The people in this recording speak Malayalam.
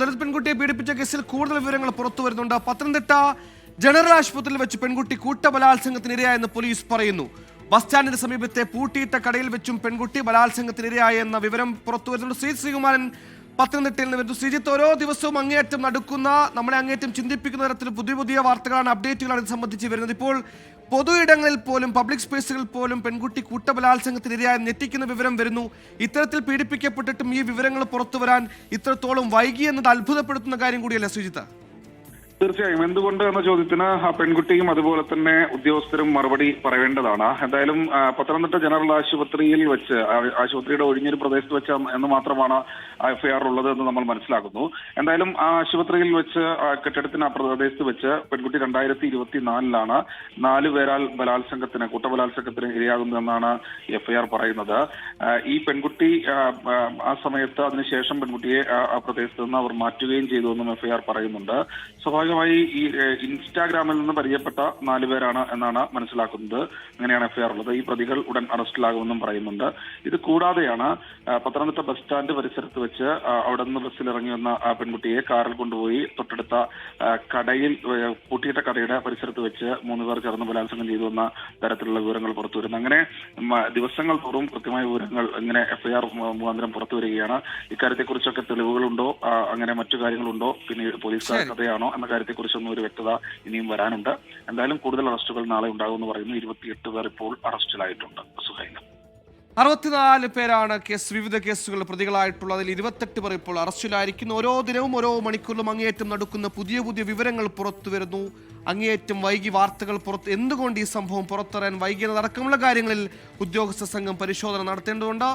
ദളിത് പെൺകുട്ടിയെ പീഡിപ്പിച്ച കേസിൽ കൂടുതൽ വിവരങ്ങൾ പുറത്തു വരുന്നുണ്ട്. പത്തനംതിട്ട ജനറൽ ആശുപത്രിയിൽ വെച്ച് പെൺകുട്ടി കൂട്ടബലാത്സംഗത്തിനിരയായെന്ന് പോലീസ് പറയുന്നു. ബസ് സ്റ്റാൻഡിന് സമീപത്തെ പൂട്ടിയിട്ട കടയിൽ വെച്ചും പെൺകുട്ടി ബലാത്സംഗത്തിനിരയായെന്ന വിവരം പുറത്തു വരുന്നുണ്ട്. ശ്രീ ശ്രീകുമാരൻ പത്തനംതിട്ടയിൽ നിന്ന് വരുന്നു. ശ്രീജിത്ത് ഓരോ ദിവസവും അങ്ങേയറ്റം നടക്കുന്ന നമ്മളെ അങ്ങേയറ്റം ചിന്തിപ്പിക്കുന്ന തരത്തിൽ പുതിയ പുതിയ വാർത്തകളാണ് അപ്ഡേറ്റുകളാണ് ഇത് സംബന്ധിച്ച് വരുന്നത്. ഇപ്പോൾ പൊതു ഇടങ്ങളിൽ പോലും പബ്ലിക് സ്പേസുകളിൽ പോലും പെൺകുട്ടി കൂട്ടബലാത്സംഗത്തിനിരയായി ഞെട്ടിക്കുന്ന വിവരം വരുന്നു. ഇത്തരത്തിൽ പീഡിപ്പിക്കപ്പെട്ടിട്ടും ഈ വിവരങ്ങൾ പുറത്തു വരാൻ ഇത്രത്തോളം വൈകി എന്നത് അത്ഭുതപ്പെടുത്തുന്ന കാര്യം കൂടിയല്ലേ സുജിത്ത്? തീർച്ചയായും. എന്തുകൊണ്ട് എന്ന ചോദ്യത്തിന് ആ പെൺകുട്ടിയും അതുപോലെ തന്നെ ഉദ്യോഗസ്ഥരും മറുപടി പറയേണ്ടതാണ്. എന്തായാലും പത്തനംതിട്ട ജനറൽ ആശുപത്രിയിൽ വെച്ച് ആശുപത്രിയുടെ ഒഴിഞ്ഞൊരു പ്രദേശത്ത് വെച്ച് എന്ന് മാത്രമാണ് എഫ്ഐആർ ഉള്ളത് എന്ന് നമ്മൾ മനസ്സിലാക്കുന്നു. എന്തായാലും ആ ആശുപത്രിയിൽ വെച്ച് കെട്ടിടത്തിന് ആ പ്രദേശത്ത് വെച്ച് പെൺകുട്ടി രണ്ടായിരത്തി ഇരുപത്തിനാലിലാണ് നാല് പേരാൽ ബലാത്സംഗത്തിന് കൂട്ടബലാത്സംഗത്തിന് ഇരയാകുന്നതെന്നാണ് എഫ്ഐആർ പറയുന്നത്. ഈ പെൺകുട്ടി ആ, സമയത്ത് അതിനുശേഷം പെൺകുട്ടിയെ ആ പ്രദേശത്ത് നിന്ന് അവർ മാറ്റുകയും ചെയ്തു എന്നും എഫ്ഐആർ പറയുന്നുണ്ട്. സ്വാഭാവികമായി ഈ ഇൻസ്റ്റാഗ്രാമിൽ നിന്ന് പരിചയപ്പെട്ട നാലു പേരാണ് എന്നാണ് മനസ്സിലാക്കുന്നത്. അങ്ങനെയാണ് എഫ്ഐആർ ഉള്ളത്. ഈ പ്രതികൾ ഉടൻ അറസ്റ്റിലാകുമെന്നും പറയുന്നുണ്ട്. ഇത് കൂടാതെയാണ് പത്തനംതിട്ട ബസ് സ്റ്റാൻഡ് പരിസരത്ത് വെച്ച് അവിടെ നിന്ന് ബസ്സിൽ ഇറങ്ങി വന്ന പെൺകുട്ടിയെ കാറിൽ കൊണ്ടുപോയി തൊട്ടടുത്ത കടയിൽ പൂട്ടിയിട്ട കടയുടെ പരിസരത്ത് വെച്ച് മൂന്ന് പേർ ചേർന്ന് ബലാത്സംഗം ചെയ്തു വന്ന തരത്തിലുള്ള വിവരങ്ങൾ പുറത്തു വരുന്നു അങ്ങനെ ദിവസങ്ങൾ തോറും കൃത്യമായ വിവരങ്ങൾ ഇങ്ങനെ എഫ്ഐആർ മുഖാന്തരം പുറത്തു വരികയാണ്. ഇക്കാര്യത്തെക്കുറിച്ചൊക്കെ തെളിവുകളുണ്ടോ? അങ്ങനെ മറ്റു കാര്യങ്ങളുണ്ടോ? പിന്നെ പോലീസ് കഥയാണോ എന്ന കാര്യത്തെക്കുറിച്ചൊന്നും ഒരു വ്യക്തത ഇനിയും വരാനുണ്ട്. എന്തായാലും കൂടുതൽ അറസ്റ്റുകൾ നാളെ ഉണ്ടാകുമെന്ന് പറയുന്നു. ഇരുപത്തിയെട്ട് പേർ ഇപ്പോൾ അറസ്റ്റിലായിട്ടുണ്ട്. സുഹൈന. അറുപത്തിനാല് പേരാണ് കേസ് വിവിധ കേസുകളിൽ പ്രതികളായിട്ടുള്ളതിൽ ഇരുപത്തെട്ട് പേർ ഇപ്പോൾ അറസ്റ്റിലായിരിക്കുന്നു. ഓരോ ദിനവും ഓരോ മണിക്കൂറിലും അങ്ങേയറ്റം നടക്കുന്ന പുതിയ പുതിയ വിവരങ്ങൾ പുറത്തു വരുന്നു. അങ്ങേയറ്റം വൈകി വാർത്തകൾ പുറത്ത് എന്തുകൊണ്ട് ഈ സംഭവം പുറത്തറിയാൻ വൈകിയെന്നതടക്കമുള്ള കാര്യങ്ങളിൽ ഉദ്യോഗസ്ഥ സംഘം പരിശോധന നടത്തേണ്ടതുണ്ട്.